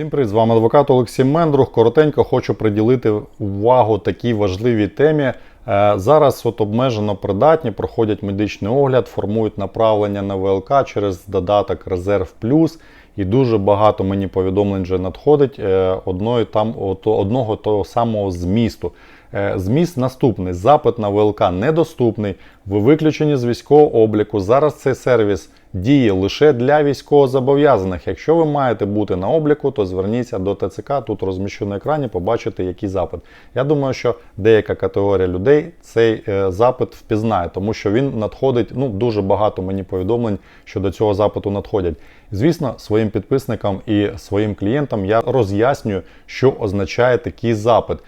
Всім привіт, з вами адвокат Олексій Мендрух. Коротенько хочу приділити увагу такій важливій темі. Е, Зараз от обмежено придатні, проходять медичний огляд, формують направлення на ВЛК через додаток Резерв Плюс. І дуже багато мені повідомлень вже надходить е, одної там, одного того самого змісту. Е, Зміст наступний: запит на ВЛК недоступний. Ви виключені з військового обліку. Зараз цей сервіс діє лише для військовозобов'язаних. Якщо ви маєте бути на обліку, то зверніться до ТЦК. Тут розміщу на екрані, побачите, який запит. Я думаю, що деяка категорія людей цей е, запит впізнає, тому що він надходить. Ну дуже багато мені повідомлень щодо цього запиту надходять. Звісно, своїм підписникам і своїм клієнтам я роз'яснюю, що означає такий запит.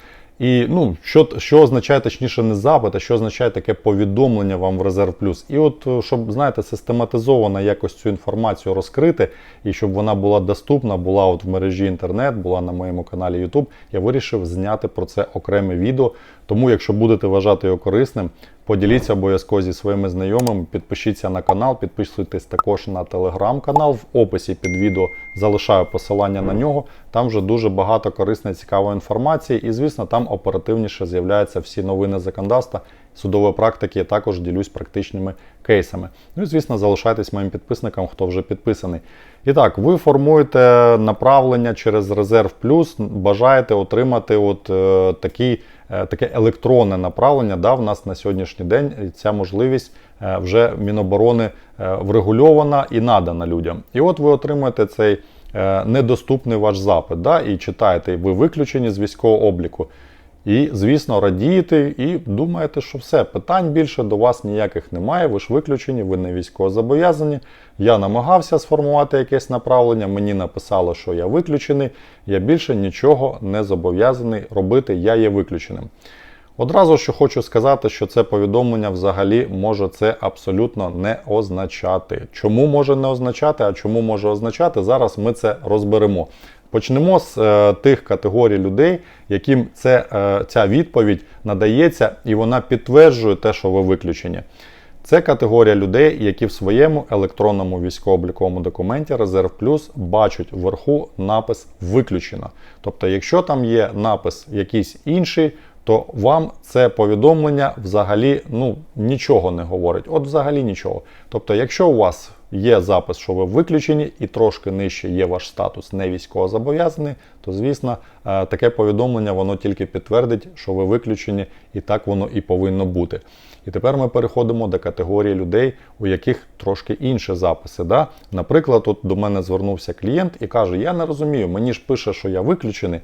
І ну, що, що означає точніше не запит, а що означає таке повідомлення вам в Резерв Плюс. І от, е, щоб, знаєте, систематизовано якось цю інформацію розкрити, і щоб вона була доступна, була от в мережі інтернет, була на моєму каналі YouTube, я вирішив зняти про це окреме відео. Тому, якщо будете вважати його корисним, поділіться обов'язково зі своїми знайомими, підпишіться на канал, підписуйтесь також на телеграм-канал. В описі під відео залишаю посилання на нього. Там вже дуже багато корисної цікавої інформації, і, звісно, там оперативніше з'являються всі новини законодавства, судової практики. Я також ділюсь практичними кейсами. Ну і звісно, залишайтесь моїм підписникам, хто вже підписаний. І так, ви формуєте направлення через Резерв Плюс, бажаєте отримати от е, такий. е, Таке електронне направлення да, в нас на сьогоднішній день ця можливість е, вже Міноборони е, врегульована і надана людям. І от ви отримуєте цей е, недоступний ваш запит, да, і читаєте, ви виключені з військового обліку. І, звісно, радієте і думаєте, що все, питань більше до вас ніяких немає, ви ж виключені, ви не військовозобов'язані. Я намагався сформувати якесь направлення, мені написало, що я виключений, я більше нічого не зобов'язаний робити, я є виключеним. Одразу що хочу сказати, що це повідомлення взагалі може це абсолютно не означати. Чому може не означати, а чому може означати? Зараз ми це розберемо. Почнемо з е, тих категорій людей, яким це, е, ця відповідь надається, і вона підтверджує те, що ви виключені. Це категорія людей, які в своєму електронному військово-обліковому документі Резерв Плюс бачать вверху напис виключено. Тобто, якщо там є напис якийсь інший, то вам це повідомлення взагалі ну, нічого не говорить. От взагалі нічого. Тобто, якщо у вас є запис, що ви виключені, і трошки нижче є ваш статус не військовозобов'язаний, то звісно е, таке повідомлення воно тільки підтвердить, що ви виключені, і так воно і повинно бути. І тепер ми переходимо до категорії людей, у яких трошки інші записи. Да? Наприклад, от до мене звернувся клієнт і каже: Я не розумію, мені ж пише, що я виключений.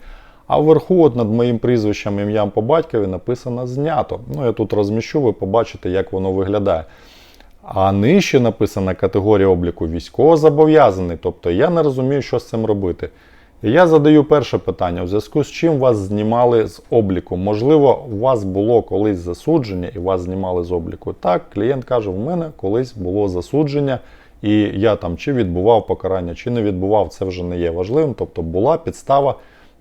А вверху, от над моїм прізвищем ім'ям по батькові написано знято. Ну, я тут розміщу, ви побачите, як воно виглядає. А нижче написана категорія обліку військовозобов'язаний. Тобто я не розумію, що з цим робити. Я задаю перше питання: у зв'язку з чим вас знімали з обліку? Можливо, у вас було колись засудження і вас знімали з обліку. Так, клієнт каже: в мене колись було засудження, і я там чи відбував покарання, чи не відбував, це вже не є важливим. Тобто була підстава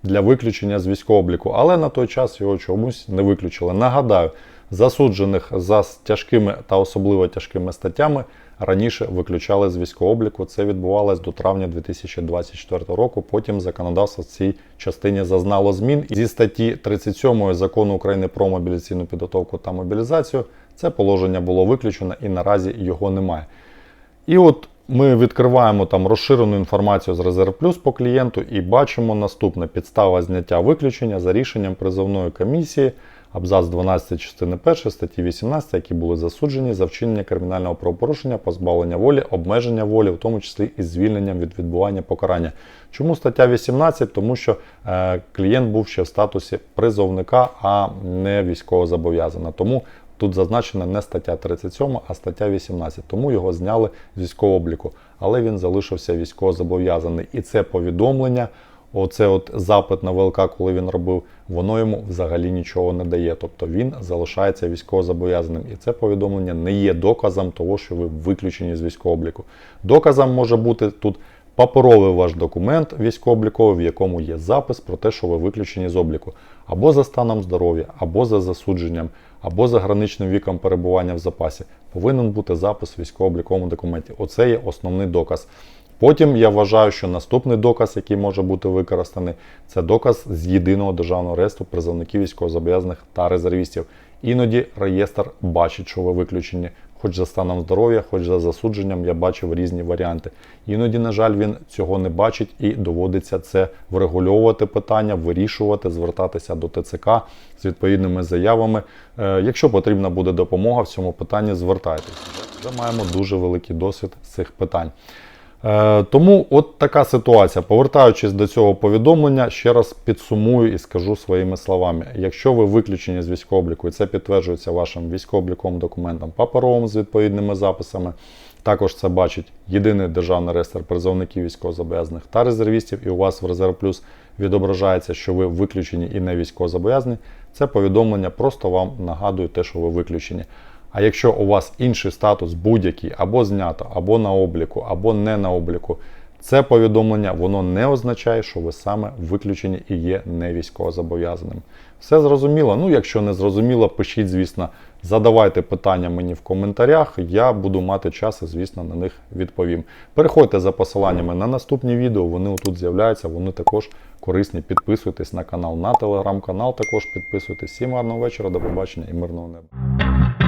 для виключення з військового обліку, але на той час його чомусь не виключили. Нагадаю, засуджених за тяжкими та особливо тяжкими статтями раніше виключали з військового обліку. Це відбувалось до травня 2024 року. Потім законодавство в цій частині зазнало змін. Зі статті 37 закону України про мобілізаційну підготовку та мобілізацію це положення було виключено і наразі його немає. І от ми відкриваємо там розширену інформацію з Резерв Плюс по клієнту і бачимо наступне: підстава зняття виключення за рішенням призовної комісії, абзац 12 частини 1 статті 18, які були засуджені за вчинення кримінального правопорушення, позбавлення волі, обмеження волі, в тому числі і звільненням від відбування покарання. Чому стаття 18? Тому що е, клієнт був ще в статусі призовника, а не військовозобов'язана. Тому Тут зазначена не стаття 37, а стаття 18, тому його зняли з військового обліку. Але він залишився військовозобов'язаний. І це повідомлення, оце от запит на ВЛК, коли він робив, воно йому взагалі нічого не дає. Тобто він залишається військовозобов'язаним. І це повідомлення не є доказом того, що ви виключені з військового обліку. Доказом може бути тут. Паперовий ваш документ військово-обліковий, в якому є запис про те, що ви виключені з обліку, або за станом здоров'я, або за засудженням, або за граничним віком перебування в запасі, повинен бути запис в військово-обліковому документі. Оце є основний доказ. Потім я вважаю, що наступний доказ, який може бути використаний, це доказ з єдиного державного реєстру призовників військовозобов'язаних та резервістів. Іноді реєстр бачить, що ви виключені, хоч за станом здоров'я, хоч за засудженням, я бачив різні варіанти. Іноді, на жаль, він цього не бачить і доводиться це врегульовувати питання, вирішувати, звертатися до ТЦК з відповідними заявами. Е, Якщо потрібна буде допомога в цьому питанні, звертайтеся. Вже маємо дуже великий досвід з цих питань. Е, Тому от така ситуація. Повертаючись до цього повідомлення, ще раз підсумую і скажу своїми словами: якщо ви виключені з військовобліку, і це підтверджується вашим військово-обліковим документом паперовим з відповідними записами, також це бачить єдиний державний реєстр призовників військовозобов'язаних та резервістів, і у вас в резерв плюс відображається, що ви виключені і не військовозобов'язані. Це повідомлення просто вам нагадує те, що ви виключені. А якщо у вас інший статус будь-який або знято, або на обліку, або не на обліку, це повідомлення воно не означає, що ви саме виключені і є не військовозобов'язаним. Все зрозуміло? Ну, якщо не зрозуміло, пишіть, звісно, задавайте питання мені в коментарях. Я буду мати час і, звісно, на них відповім. Переходьте за посиланнями на наступні відео, вони тут з'являються, вони також корисні. Підписуйтесь на канал, на телеграм-канал також підписуйтесь. Всім гарного вечора, до побачення і мирного неба.